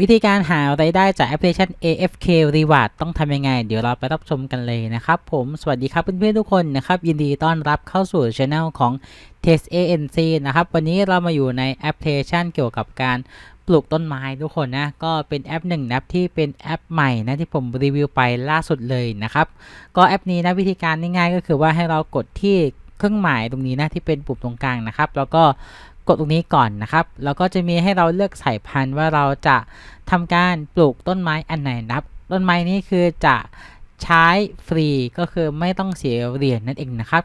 วิธีการหารายได้จากแอปพลิเคชัน AFK Reward ต้องทำยังไง เดี๋ยวเราไปรับชมกันเลยนะครับผมสวัสดีครับเพื่อนๆทุกคนนะครับ ยินดีต้อนรับเข้าสู่ช anel ของ Test ANC นะครับ วันนี้เรามาอยู่ในแอปพลิเคชันเกี่ยวกับการปลูกต้นไม้ทุกคนนะ ก็เป็นแอปหนึ่งนะที่เป็นแอปใหม่นะที่ผมรีวิวไปล่าสุดเลยนะครับ ก็แอปนี้นะวิธีการง่ายๆ ก็คือว่าให้เรากดที่เครื่องหมายตรงนี้นะที่เป็นปุ่มตรงกลางนะครับ แล้วก็ กดตรงนี้ก่อนนะครับแล้วก็จะมีให้เราเลือกสายพันธุ์ว่าเราจะทำการปลูกต้นไม้อันไหนนะครับต้นไม้นี้คือจะใช้ฟรีก็คือไม่ต้องเสียเหรียญนั่นเองนะครับ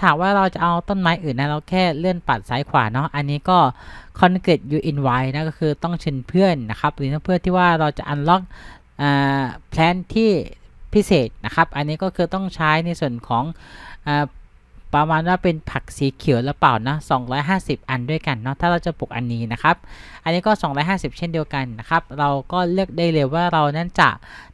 ถามว่าเราจะเอาต้นไม้อื่นนะเราแค่เลื่อนปัดซ้ายขวาเนาะอันนี้ก็ connect you invite นะก็คือต้องเชิญเพื่อนนะครับ หรือเพื่อที่ว่าเราจะ unlock อ่าแพลนที่พิเศษนะครับ อันนี้ก็คือต้องใช้ในส่วนของ ประมาณว่าเป็นผักสีเขียวหรือเปล่านะ250 อันด้วยกันเนาะถ้าเราจะปลูกอันนี้นะครับ อันนี้ก็ 250 เช่นเดียวกันนะครับ เราก็เลือกได้เลยว่าเรานั้นจะ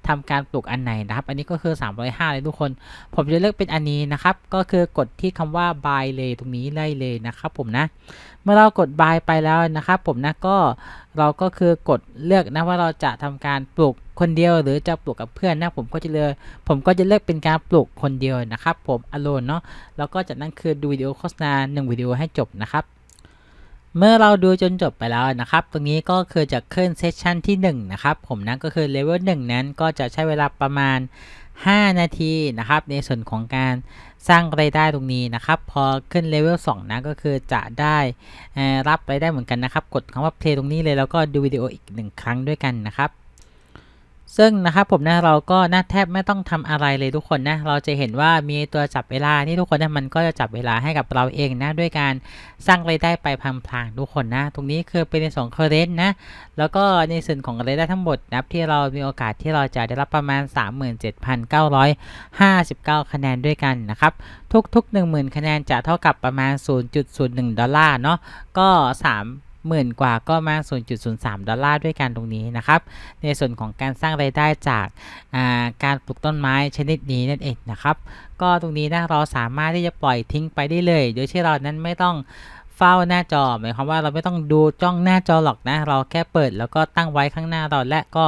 ทำการปลูกอันไหนนะครับ อันนี้ก็คือ 305 เลยทุกคน ผมจะเลือกเป็นอันนี้นะครับ ก็คือกดที่คำว่า buy เลยตรงนี้ได้เลยนะครับผมนะ เมื่อเรากด buy ไปแล้วนะครับ ผมนะก็ เราก็คือกดเลือกนะว่าเราจะทำการปลูกคนเดียวหรือจะปลูกกับเพื่อนนะผมก็จะเลือกผมก็จะเลือกเป็นการปลูกคนเดียวนะครับผม alone เนาะแล้วก็จากนั้นคือดูวิดีโอโฆษณา1วิดีโอให้จบนะครับเมื่อเราดูจนจบไปแล้วนะครับ ตรงนี้ก็คือจะขึ้นเซสชันที่1นะครับผมนะก็คือเลเวล1นั้นก็จะใช้เวลาประมาณ 5 นาทีนะครับ ในส่วนของการสร้างรายได้ตรงนี้นะครับ พอขึ้นเลเวล2นะก็คือจะได้รับรายได้เหมือนกันนะครับ กดคำว่าเพลย์ตรงนี้เลยแล้วก็ดูวิดีโออีกหนึ่งครั้งด้วยกันนะครับ ซึ่งนะครับผมนะเราก็น่าแทบไม่ต้องทำอะไรเลยทุกคนนะเราจะเห็นว่ามีตัวจับเวลานี่ทุกคนนะมันก็จะจับเวลาให้กับเราเองนะด้วยการสร้างรายได้ไปพลางๆทุกคนนะ ตรงนี้คือเป็นในส่วนของเคอร์เรนต์นะแล้วก็ในส่วนของรายได้ทั้งหมดนะครับที่เรามีโอกาสที่เราจะได้รับประมาณ 37,959 คะแนนด้วยกันนะครับทุกๆ 10,000 คะแนนจะเท่ากับประมาณ 0.01 ดอลลาร์เนาะก็ 3 หมื่นกว่าก็มา 0.03 ดอลลาร์ด้วยกันตรงนี้นะครับ ในส่วนของการสร้างรายได้จากาการปลูกต้นไม้ชนิดนี้นั่นเองนะครับ ก็ตรงนี้นะเราสามารถที่จะปล่อยทิ้งไปได้เลย โดยที่เรานั้นไม่ต้อง เฝ้าหน้าจอ หมายความว่าเราไม่ต้องดูจ้องหน้าจอหรอกนะ เราแค่เปิดแล้วก็ตั้งไว้ข้างหน้าเราและก็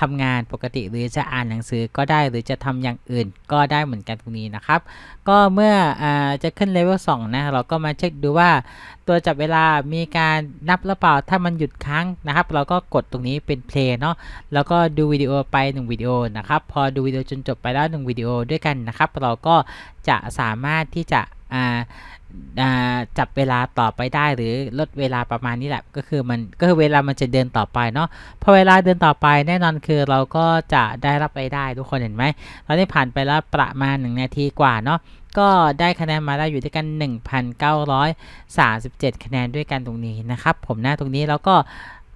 ทำงานปกติหรือจะอ่านหนังสือก็ได้หรือจะทำอย่างอื่นก็ได้เหมือนกันตรงนี้นะครับ ก็เมื่ออจะขึ้นเลเวล2นะ เราก็มาเช็คดูว่า ตัวจับเวลามีการนับหรือเปล่า ถ้ามันหยุดค้างนะครับ เราก็กดตรงนี้เป็น play เนาะ แล้วก็ดูวิดีโอไป 1 วิดีโอนะครับ พอดูวิดีโอจนจบไปแล้ว 1 วิดีโอด้วยกันนะครับ เราก็จะสามารถที่จะ จับเวลาต่อไปได้หรือลดเวลาประมาณนี้แหละก็คือมันก็คือเวลามันจะเดินต่อไปเนาะพอเวลาเดินต่อไปแน่นอนคือเราก็จะได้รับรายได้ทุกคนเห็นไหมเราได้ผ่านไปแล้วประมาณ 1 นาทีกว่าเนาะก็ได้คะแนนมาได้อยู่ด้วยกัน 1,937 คะแนนด้วยกันตรงนี้นะครับผมหน้าตรงนี้แล้วก็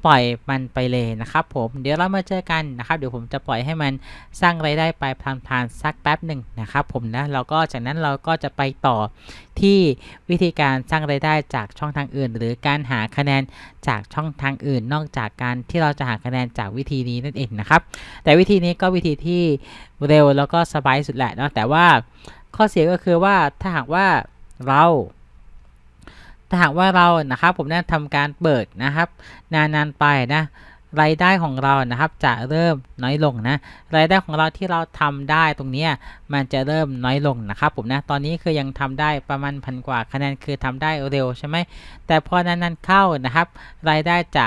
ปล่อยมันไปเลยนะครับผมเดี๋ยวเรามาเจอกันนะครับ เดี๋ยวผมจะปล่อยให้มันสร้างรายได้ไปพลานๆสักแป๊บหนึ่งนะครับผมนะแล้วก็จากนั้นเราก็จะไปต่อที่วิธีการสร้างรายได้จากช่องทางอื่น หรือการหาคะแนนจากช่องทางอื่น นอกจากการที่เราจะหาคะแนนจากวิธีนี้นั่นเองนะครับ แต่วิธีนี้ก็วิธีที่เร็วแล้วก็สบายสุดแหละเนาะแต่ว่าข้อเสียก็คือว่าถ้าหากว่าเรา ถ้าหากว่าเรานะครับผมนี่ยทำการเปิดนะครับนานๆไปนะรายได้ของเรานะครับจะเริ่มน้อยลงนะรายได้ของเราที่เราทำได้ตรงนี้มันจะเริ่มน้อยลงนะครับผมนะตอนนี้คือยังทำได้ประมาณพันกว่าคะแนนคือทำได้เร็วใช่ไหมแต่พอนานๆเข้านะครับ รายได้จะ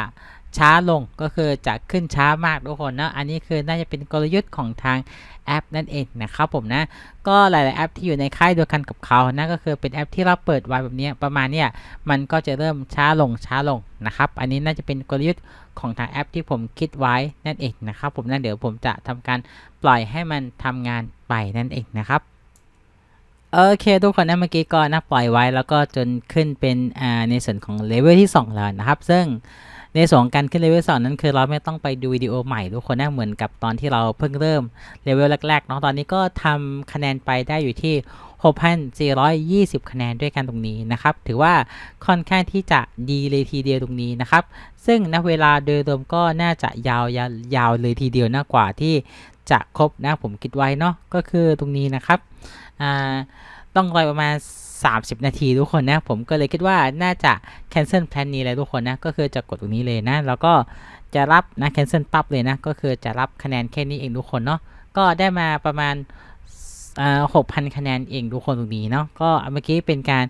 ช้าลงก็คือจะขึ้นช้ามากทุกคนนะอันนี้คือน่าจะเป็นกลยุทธ์ของทางแอปนั่นเองนะครับผมนะ ก็หลาย ๆ แอปที่อยู่ในค่ายเดียวกันกับเขานะก็คือเป็นแอปที่เราเปิดไว้แบบนี้ประมาณเนี้ยมันก็จะเริ่มช้าลงช้าลงนะครับ อันนี้น่าจะเป็นกลยุทธ์ของทางแอปที่ผมคิดไว้นั่นเองนะครับผมนะเดี๋ยวผมจะทำการปล่อยให้มันทำงานไปนั่นเองนะครับโอเคทุกคนนะเมื่อกี้ก็นะปล่อยไว้แล้วก็จนขึ้นเป็นในส่วนของเลเวลที่ 2 แล้วนะครับ ซึ่ง ในส่วนของการขึ้นเลเวลสองนั้นคือเราไม่ต้องไปดูวิดีโอใหม่ทุกคนนะเหมือนกับตอนที่เราเพิ่งเริ่มเลเวลแรกๆเนาะตอนนี้ก็ทำคะแนนไปได้อยู่ที่ 6,420 คะแนนด้วยกันตรงนี้นะครับ ถือว่าค่อนข้างที่จะดีเลยทีเดียวตรงนี้นะครับ ซึ่งณเวลาโดยรวมก็น่าจะยาวยาวยาวเลยทีเดียวนะกว่าที่จะครบนะผมคิดไว้เนาะก็คือตรงนี้นะครับต้องรอประมาณ 30 นาทีทุกคนนะ ผมก็เลยคิดว่าน่าจะ cancel plan นี้เลยทุกคนนะ ก็คือจะกดตรงนี้เลยนะ แล้วก็จะรับนะ cancel ปั๊บเลยนะ ก็คือจะรับคะแนนแค่นี้เองทุกคนเนาะ ก็ได้มาประมาณหกพันคะแนนเองทุกคนตรงนี้เนาะก็เมื่อกี้เป็นการ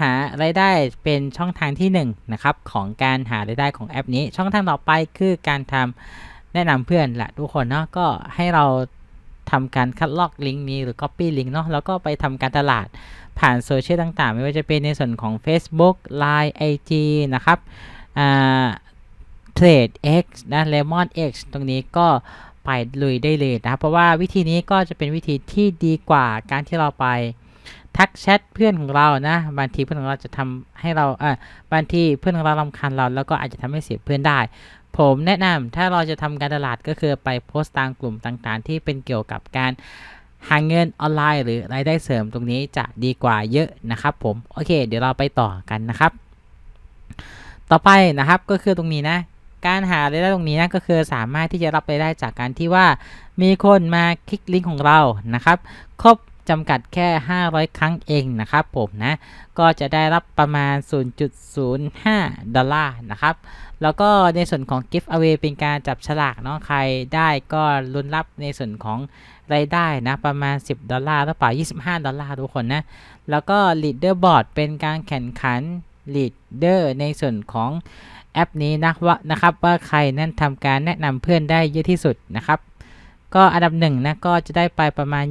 หารายได้เป็นช่องทางที่1นนะครับของการหารายได้ของแอปนี้ ช่องทางต่อไปคือการทำแนะนำเพื่อนแหละทุกคนเนาะก็ให้เราทำการคัดลอกลิงก์นี้หรือ Copy ลิงก์เนาะแล้วก็ไปทำการตลาด ผ่านโซเชียลต่างๆ ไม่ว่าจะเป็นในส่วนของ Facebook Line IG นะครับเทรด X นะ Lemon X ตรงนี้ก็ไปลุยได้เลยนะครับเพราะว่าวิธีนี้ก็จะเป็นวิธีที่ดีกว่าการที่เราไปทักแชทเพื่อนของเรานะบางทีเพื่อนของเราจะทำให้เราเอ่บางทีเพื่อนของเราลำคาญเรา แล้วก็อาจจะทำให้เสียเพื่อนได้ ผมแนะนำถ้าเราจะทำการตลาดก็คือไปโพสต์ตามกลุ่มต่างๆ ที่เป็นเกี่ยวกับการ หาเงินออนไลน์หรือรายได้เสริมตรงนี้จะดีกว่าเยอะนะครับผม โอเค เดี๋ยวเราไปต่อกันนะครับ ต่อไปนะครับก็คือตรงนี้นะ การหารายได้ตรงนี้นะก็คือสามารถที่จะรับรายได้จากการที่ว่า มีคนมาคลิกลิงก์ของเรานะครับ ครบจำกัดแค่ 500 ครั้งเองนะครับผมนะ ก็จะได้รับประมาณ 0.05 ดอลลาร์นะครับ แล้วก็ในส่วนของ Gift Away เป็นการจับฉลากเนาะ ใครได้ก็ลุ้นรับในส่วนของ รายได้นะประมาณ 10 ดอลลาร์หรือเปล่า 25 ดอลลาร์ทุกคนนะ แล้วก็ Leaderboard เป็นการแข่งขัน Leader ในส่วนของแอปนี้นะว่านะครับว่าใครนั่นทำการแนะนำเพื่อนได้เยอะที่สุดนะครับก็อันดับ1นะก็จะได้ไปประมาณ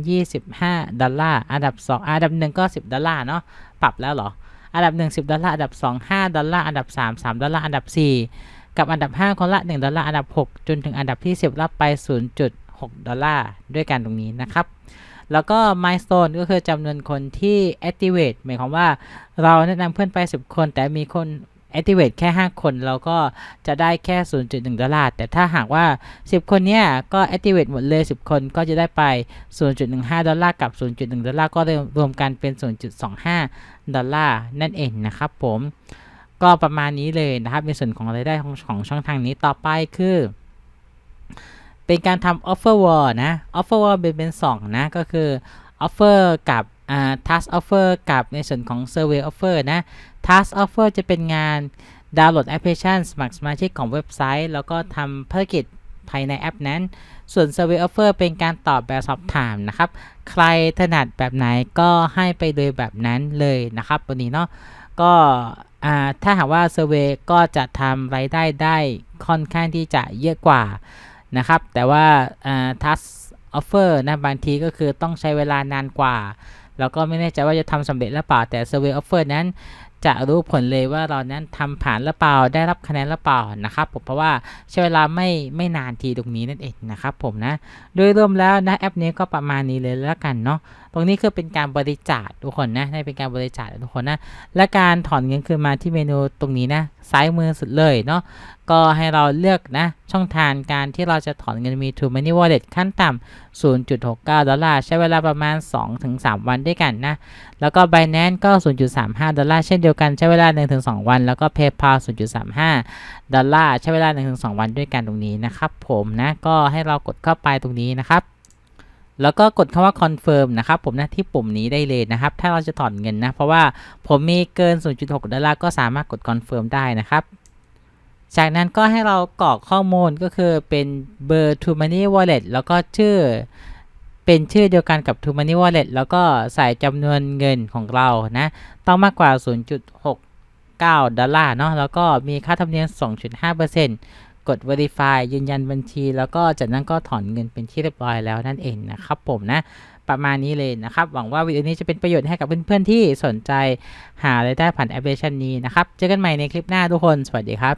25 ดอลลาร์ อันดับ 2 อันดับ 1 ก็ 10 ดอลลาร์เนาะ ปรับแล้วเหรอ อันดับ 1 10 ดอลลาร์ อันดับ 2 5 ดอลลาร์ อันดับ 3 3 ดอลลาร์ อันดับ 4 กับอันดับ 5 คนละ 1 ดอลลาร์ อันดับ 6 จนถึงอันดับที่ 10 รับไป 6 ดอลลาร์ด้วยกันตรงนี้นะครับ แล้วก็ milestone ก็คือจำนวนคนที่ activate หมายความว่าเราแนะนำเพื่อนไป 10 คน แต่มีคน activate แค่ 5 คน เราก็จะได้แค่ 0.1 ดอลลาร์ แต่ถ้าหากว่า 10 คนเนี้ยก็ activate หมดเลย 10 คนก็จะได้ไป 0.15 ดอลลาร์กับ 0.1 ดอลลาร์ ก็รวมกันเป็น 0.25 ดอลลาร์นั่นเองนะครับผมก็ประมาณนี้เลยนะครับในส่วนของรายได้ของของช่องทางนี้ต่อไปคือ เป็นการทำ offer wall นะ offer wall เป็นเป็น2นะ ก็คือ offer กับ task offer กับในส่วนของ survey offer นะ task offer จะเป็นงานดาวน์โหลดแอปพลิเคชันสมัครสมาชิกของเว็บไซต์ แล้วก็ทำภารกิจภายในแอปนั้น ส่วน survey offer เป็นการตอบแบบสอบถามนะครับ ใครถนัดแบบไหนก็ให้ไปเลยแบบนั้นเลยนะครับวันนี้เนาะ ก็ถ้าหากว่า survey ก็จะทำรายได้ได้ค่อนข้างที่จะเยอะกว่า นะครับ แต่ว่า task offer นะบางทีก็คือต้องใช้เวลานานกว่า แล้วก็ไม่แน่ใจว่าจะทำสำเร็จหรือเปล่า แต่ survey offer นั้นจะรู้ผลเลยว่าเรานั้นทำผ่านหรือเปล่าได้รับคะแนนหรือเปล่านะครับผมเพราะว่าใช้เวลาไม่ไม่นานทีตรงนี้นั่นเองนะครับผมนะโดยรวมแล้วนะแอปนี้ก็ประมาณนี้เลยแล้วกันเนาะตรงนี้คือเป็นการบริจาคทุกคนนะได้เป็นการบริจาคทุกคนนะและการถอนเงินคืนมาที่เมนูตรงนี้นะซ้ายมือสุดเลยเนาะก็ให้เราเลือกนะช่องทางการที่เราจะถอนเงินมี True Money Wallet ขั้นต่ำ 0.69 ดอลลาร์ใช้เวลาประมาณ 2-3 วันด้วยกันนะแล้วก็ Binance ก็ 0.35 ดอลลาร์เช่นเดียวดียวกันใช้เวลา 1-2 วัน แล้วก็ PayPal 0.35 ดอลลาร์ใช้เวลา 1-2 วันด้วยกันตรงนี้นะครับผมนะก็ให้เรากดเข้าไปตรงนี้นะครับแล้วก็กดคำว่า confirm นะครับผมนะที่ปุ่มนี้ได้เลยนะครับ ถ้าเราจะถอนเงินนะ เพราะว่าผมมีเกิน 0.6 ดอลลาร์ก็สามารถกด confirm ได้นะครับ จากนั้นก็ให้เรากรอกข้อมูลก็คือเป็นเบอร์ t o Money Wallet แล้วก็ชื่อ เป็นชื่อเดียวกันกับ t o Money Wallet แล้วก็ใส่จำนวนเงินของเรานะ ต้องมากกว่า 0.69 ดอลลาร์เนาะแล้วก็มีค่าธรรมเนียม 2.5%กด verify ยืนยันบัญชี แล้วก็จากนั้นก็ถอนเงินเป็นที่เรียบร้อยแล้วนั่นเองนะครับผมนะประมาณนี้เลยนะครับ หวังว่าวิดีโอนี้จะเป็นประโยชน์ให้กับเพื่อนๆที่สนใจหารายได้ผ่านแอปพลิเคชันนี้นะครับ เจอกันใหม่ในคลิปหน้าทุกคน สวัสดีครับ